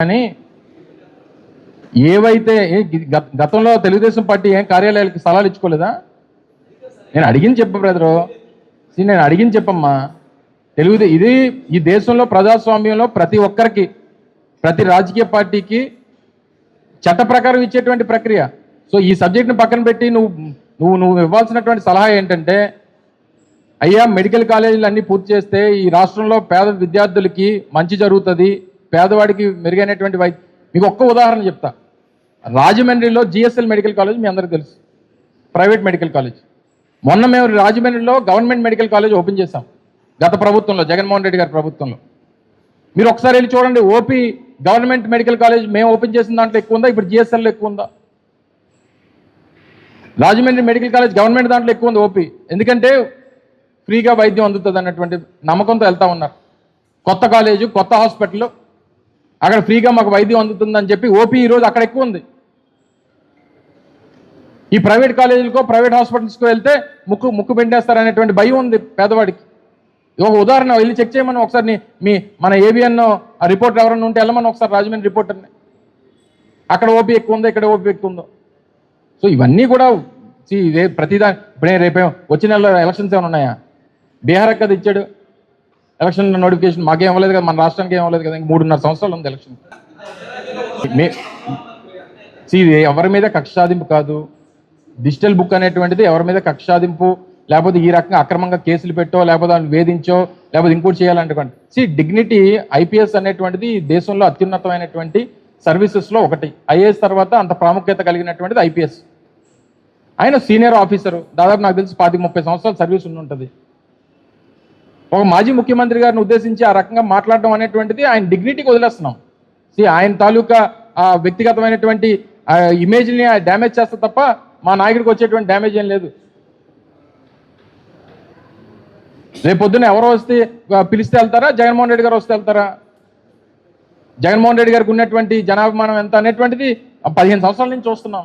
కానీ ఏవైతే గతంలో తెలుగుదేశం పార్టీ ఏం కార్యాలయాలకి స్థలాలు ఇచ్చుకోలేదా? నేను అడిగింది చెప్ప బ్రదరు. నేను అడిగింది చెప్పమ్మా. తెలుగుదే ఇది ఈ దేశంలో ప్రజాస్వామ్యంలో ప్రతి ఒక్కరికి ప్రతి రాజకీయ పార్టీకి చట్ట ప్రకారం ఇచ్చేటువంటి ప్రక్రియ. సో ఈ సబ్జెక్ట్ని పక్కన పెట్టి నువ్వు నువ్వు నువ్వు ఇవ్వాల్సినటువంటి సలహా ఏంటంటే అయ్యా మెడికల్ కాలేజీలు అన్నీ పూర్తి చేస్తే ఈ రాష్ట్రంలో పేద విద్యార్థులకి మంచి జరుగుతుంది. పేదవాడికి మెరుగైనటువంటి వై మీకు ఒక్క ఉదాహరణ చెప్తా. రాజమండ్రిలో జిఎస్ఎల్ మెడికల్ కాలేజ్ మీ అందరికీ తెలుసు. Private medical college. మొన్న మేము రాజమండ్రిలో గవర్నమెంట్ మెడికల్ కాలేజ్ ఓపెన్ చేశాం. గత ప్రభుత్వంలో జగన్మోహన్ రెడ్డి గారి ప్రభుత్వంలో. మీరు ఒకసారి వెళ్ళి చూడండి ఓపీ గవర్నమెంట్ మెడికల్ కాలేజ్ మేము ఓపెన్ చేసిన దాంట్లో ఎక్కువ ఉందా? ఇప్పుడు జిఎస్ఎల్లో ఎక్కువ ఉందా? రాజమండ్రి మెడికల్ కాలేజ్ గవర్నమెంట్ దాంట్లో ఎక్కువ ఉంది ఓపీ. ఎందుకంటే ఫ్రీగా వైద్యం అందుతుంది అన్నటువంటి నమ్మకంతో వెళ్తా ఉన్నారు. కొత్త కాలేజు కొత్త హాస్పిటల్ అక్కడ ఫ్రీగా మాకు వైద్యం అందుతుందని చెప్పి ఓపీ ఈరోజు అక్కడ ఎక్కువ ఉంది. ఈ ప్రైవేట్ కాలేజీలకో ప్రైవేట్ హాస్పిటల్స్కో వెళ్తే ముక్కు ముక్కు పిండేస్తారనేటువంటి భయం ఉంది పేదవాడికి. ఇది ఒక ఉదాహరణ వెళ్ళి చెక్ చేయమని ఒకసారి మీ మన ఏబిఎన్ ఆ రిపోర్ట్ ఎవరన్నా ఉంటే వెళ్ళమని ఒకసారి రాజమండ్రి రిపోర్టర్ని అక్కడ ఓపీ ఎక్కువ ఉందో ఇక్కడ ఓపీ ఎక్కువ ఉందో. సో ఇవన్నీ కూడా ఇదే ప్రతిదా ఇప్పుడే రేపే వచ్చిన నెలలో ఎలక్షన్స్ ఏమైనా ఉన్నాయా? బీహార్ కదా ఇచ్చాడు. ఎలక్షన్ నోటిఫికేషన్ మాకేం ఇవ్వలేదు కదా మన రాష్ట్రానికి ఏం ఇవ్వలేదు కదా ఇంక మూడున్నర సంవత్సరాలు ఉంది ఎలక్షన్. మే ఇది ఎవరి మీద కక్షాదింపు కాదు డిజిటల్ బుక్ అనేటువంటిది ఎవరి మీద కక్షాదింపు లేకపోతే ఈ రకంగా అక్రమంగా కేసులు పెట్టో లేకపోతే వాళ్ళని వేధించో లేకపోతే ఇంకోటి చేయాలంటే సి డిగ్నిటీ ఐపీఎస్ అనేటువంటిది దేశంలో అత్యున్నతమైనటువంటి సర్వీసెస్లో ఒకటి. ఐఏఎస్ తర్వాత అంత ప్రాముఖ్యత కలిగినటువంటిది ఐపీఎస్. ఆయన సీనియర్ ఆఫీసర్ దాదాపు నాకు తెలిసి పాతిక ముప్పై సంవత్సరాలు సర్వీస్ ఉండి ఉంటుంది ఒక మాజీ ముఖ్యమంత్రి గారిని ఉద్దేశించి ఆ రకంగా మాట్లాడడం అనేటువంటిది ఆయన డిగ్నిటీకి వదిలేస్తున్నాం. సి ఆయన తాలూకా ఆ వ్యక్తిగతమైనటువంటి ఆ ఇమేజ్ని డ్యామేజ్ చేస్తే తప్ప మా నాయకుడికి వచ్చేటువంటి డ్యామేజ్ ఏం లేదు. రేపు పొద్దున్న ఎవరో వస్తే పిలిస్తే వెళ్తారా? జగన్మోహన్ రెడ్డి గారు వస్తే వెళ్తారా? జగన్మోహన్ రెడ్డి గారికి ఉన్నటువంటి జనాభిమానం ఎంత అనేటువంటిది పదిహేను సంవత్సరాల నుంచి చూస్తున్నాం.